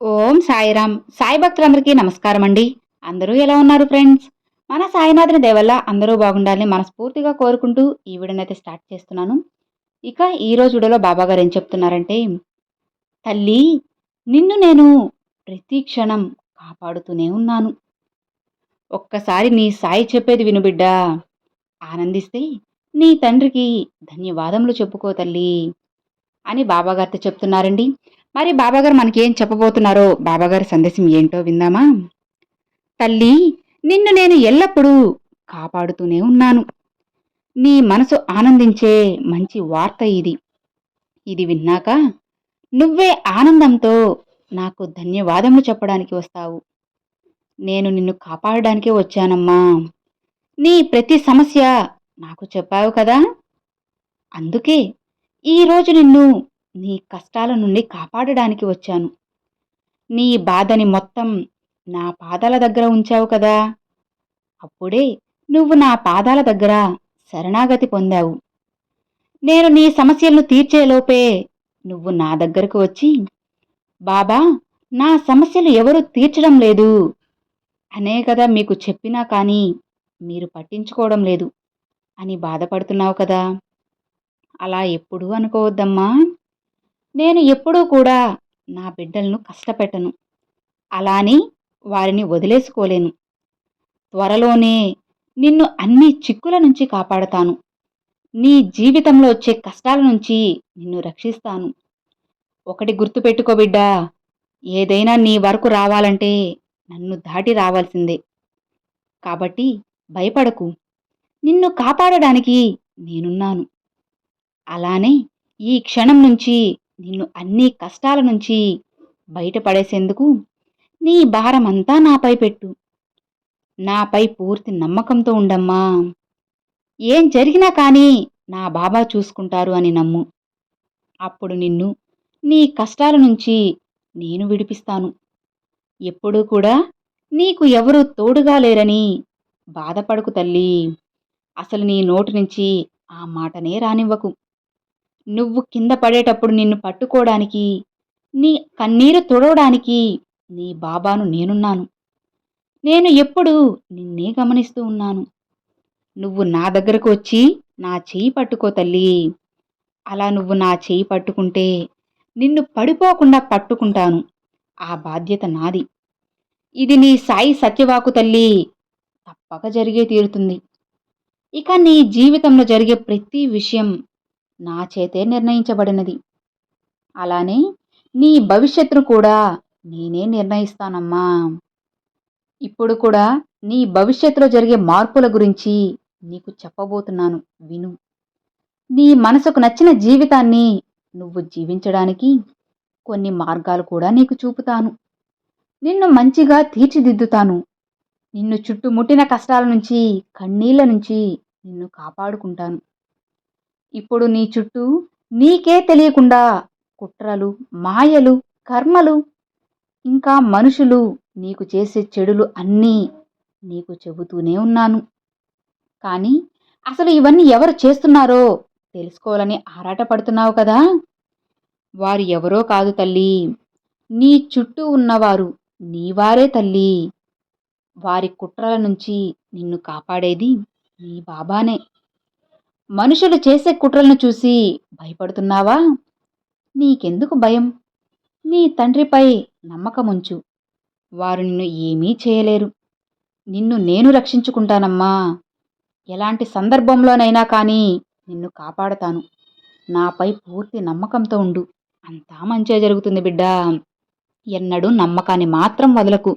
ఓం సాయిరామ్. సాయి భక్తులందరికీ నమస్కారం అండి అందరూ ఎలా ఉన్నారు ఫ్రెండ్స్? మన సాయినాథుని దేవల్ల అందరూ బాగుండాలని మనస్ఫూర్తిగా కోరుకుంటూ ఈ వీడియోనైతే స్టార్ట్ చేస్తున్నాను. ఇక ఈ రోజు వీడియోలో బాబాగారు ఏం చెప్తున్నారంటే తల్లి నిన్ను నేను ప్రతి క్షణం కాపాడుతూనే ఉన్నాను. ఒక్కసారి నీ సాయి చెప్పేది విను బిడ్డా. ఆనందిస్తే నీ తండ్రికి ధన్యవాదములు చెప్పుకో తల్లి అని బాబాగారితో చెప్తున్నారండి. మరి బాబాగారు మనకి ఏం చెప్పబోతున్నారో? బాబాగారి సందేశం ఏంటో విందామా? తల్లి నిన్ను నేను ఎల్లప్పుడూ కాపాడుతూనే ఉన్నాను. నీ మనసు ఆనందించే మంచి వార్త ఇది. ఇది విన్నాక నువ్వే ఆనందంతో నాకు ధన్యవాదములు చెప్పడానికి వస్తావు. నేను నిన్ను కాపాడడానికే వచ్చానమ్మా. నీ ప్రతి సమస్య నాకు చెప్పావు కదా? అందుకే ఈరోజు నిన్ను నీ కష్టాల నుండి కాపాడడానికి వచ్చాను. నీ బాధని మొత్తం నా పాదాల దగ్గర ఉంచావు కదా. అప్పుడే నువ్వు నా పాదాల దగ్గర శరణాగతి పొందావు. నేను నీ సమస్యలను తీర్చేలోపే నువ్వు నా దగ్గరకు వచ్చి బాబా నా సమస్యలు ఎవరు తీర్చడం లేదు. అనే కదా మీకు చెప్పినా కానీ మీరు పట్టించుకోవడం లేదు అని బాధపడుతున్నావు కదా. అలా ఎప్పుడూ అనుకోవద్దమ్మా. నేను ఎప్పుడూ కూడా నా బిడ్డలను కష్టపెట్టను. అలాని వారిని వదిలేసుకోలేను. త్వరలోనే నిన్ను అన్ని చిక్కుల నుంచి కాపాడతాను. నీ జీవితంలో వచ్చే కష్టాల నుంచి నిన్ను రక్షిస్తాను. ఒకటి గుర్తుపెట్టుకో బిడ్డా ఏదైనా నీ వరకు రావాలంటే నన్ను దాటి రావాల్సిందే. కాబట్టి భయపడకు. నిన్ను కాపాడడానికి నేనున్నాను. అలానే ఈ క్షణం నుంచి నిన్ను అన్ని కష్టాల నుంచి బయటపడేసేందుకు నీ భారమంతా నాపై పెట్టు. నాపై పూర్తి నమ్మకంతో ఉండమ్మా. ఏం జరిగినా కానీ నా బాబా చూసుకుంటారు అని నమ్ము. అప్పుడు నిన్ను నీ కష్టాల నుంచి నేను విడిపిస్తాను. ఎప్పుడూ కూడా నీకు ఎవరూ తోడుగా లేరని బాధపడకు తల్లి. అసలు నీ నోటి నుంచి ఆ మాటనే రానివ్వకు. నువ్వు కింద పడేటప్పుడు నిన్ను పట్టుకోవడానికి నీ కన్నీరు తుడవడానికి నీ బాబాను నేనున్నాను. నేను ఎప్పుడు నిన్నే గమనిస్తూ ఉన్నాను. నువ్వు నా దగ్గరకు వచ్చి నా చేయి పట్టుకో తల్లి. అలా నువ్వు నా చేయి పట్టుకుంటే నిన్ను పడిపోకుండా పట్టుకుంటాను. ఆ బాధ్యత నాది. ఇది నీ సాయి సత్యవాకు తల్లి. తప్పక జరిగే తీరుతుంది. ఇక నీ జీవితంలో జరిగే ప్రతి విషయం నా చేతే నిర్ణయించబడినది. అలానే నీ భవిష్యత్తును కూడా నేనే నిర్ణయిస్తానమ్మా. ఇప్పుడు కూడా నీ భవిష్యత్తులో జరిగే మార్పుల గురించి నీకు చెప్పబోతున్నాను. విను. నీ మనసుకు నచ్చిన జీవితాన్ని నువ్వు జీవించడానికి కొన్ని మార్గాలు కూడా నీకు చూపుతాను. నిన్ను మంచిగా తీర్చిదిద్దుతాను. నిన్ను చుట్టుముట్టిన కష్టాల నుంచి కన్నీళ్ళ నుంచి నిన్ను కాపాడుకుంటాను. ఇప్పుడు నీ చుట్టూ నీకే తెలియకుండా కుట్రలు మాయలు కర్మలు ఇంకా మనుషులు నీకు చేసే చెడులు అన్నీ నీకు చెబుతూనే ఉన్నాను. కానీ అసలు ఇవన్నీ ఎవరు చేస్తున్నారో తెలుసుకోవాలని ఆరాటపడుతున్నావు కదా? వారు ఎవరో కాదు తల్లి. నీ చుట్టూ ఉన్నవారు నీవారే తల్లి. వారి కుట్రల నుంచి నిన్ను కాపాడేది నీ బాబానే. మనుషులు చేసే కుట్రలను చూసి భయపడుతున్నావా? నీకెందుకు భయం? నీ తండ్రిపై నమ్మకముంచు. వారు నిన్ను ఏమీ చేయలేరు. నిన్ను నేను రక్షించుకుంటానమ్మా. ఎలాంటి సందర్భంలోనైనా కానీ నిన్ను కాపాడతాను. నాపై పూర్తి నమ్మకంతో ఉండు. అంతా మంచిగా జరుగుతుంది బిడ్డ. ఎన్నడూ నమ్మకాన్ని మాత్రం వదలకు.